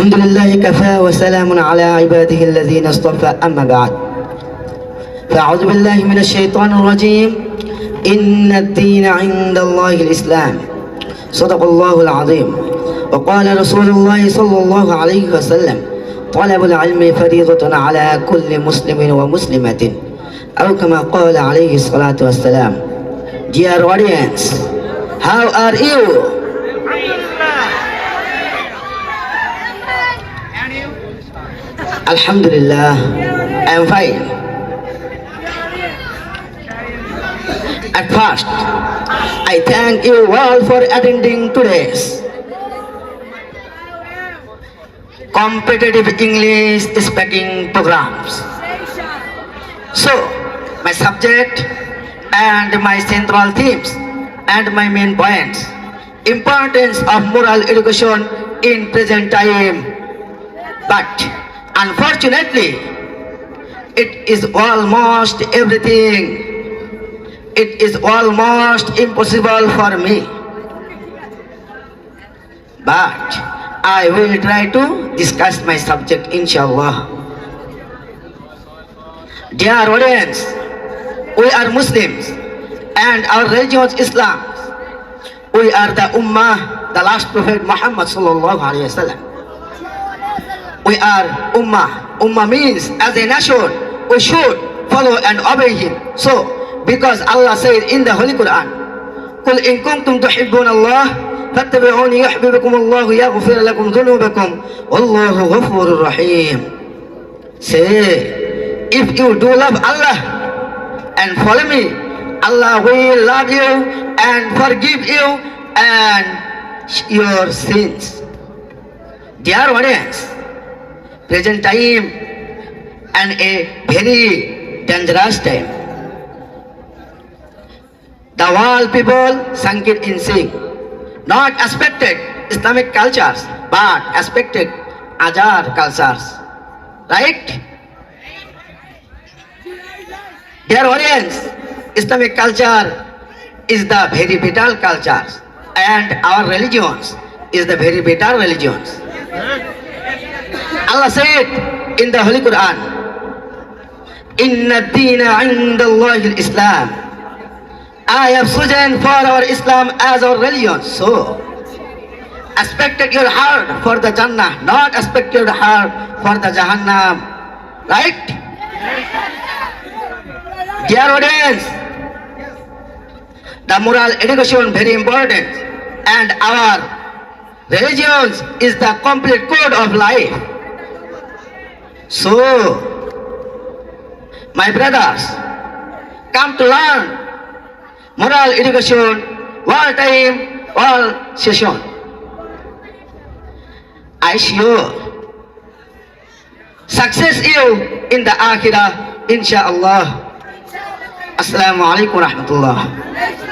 الحمد لله كفى وسلام على عباده الذين اصطفى أما بعد. فأعوذ بالله من الشيطان الرجيم. إن الدين عند الله الإسلام. صدق الله العظيم. وقال رسول الله صلى الله عليه وسلم طلب العلم فريضة على كل مسلم ومسلمة. أو كما قال عليه الصلاة والسلام Dear audience, how are you? Alhamdulillah, I am fine. At first, I thank you all for attending today's competitive English speaking programs. So, my subject and my central themes and my main points. Importance of moral education in present time. But unfortunately, it is almost everything. It is almost impossible for me. But I will try to discuss my subject inshallah. Dear audience, we are Muslims and our religion is Islam. We are the Ummah, the last Prophet Muhammad sallallahu alaihi wasallam. We are Ummah. Ummah means as a nation, we should follow and obey him. So, because Allah said in the Holy Quran, قل إن كنتم تحبون الله فاتبعوني يحببكم الله يغفر لكم ذنوبكم والله غفور رحيم. Say, if you do love Allah and follow me, Allah will love you and forgive you and your sins. Dear audience, present time and a very dangerous time. The world people sunk it in sin, not expected Islamic cultures, but expected Ajar cultures. Right? Dear audience, Islamic culture is the very vital culture and our religions is the very vital religions. Allah said in the Holy Quran, Inna dina inda Allah Islam. I have chosen for our Islam as our religion. So, expected your heart for the Jannah, not expect your heart for the Jahannam. Right? Dear audience, the moral education very important and our religions is the complete code of life. So, my brothers, come to learn moral education all time, all session. I sure success you in the akhirah, inshallah. Assalamu alaikum warahmatullah.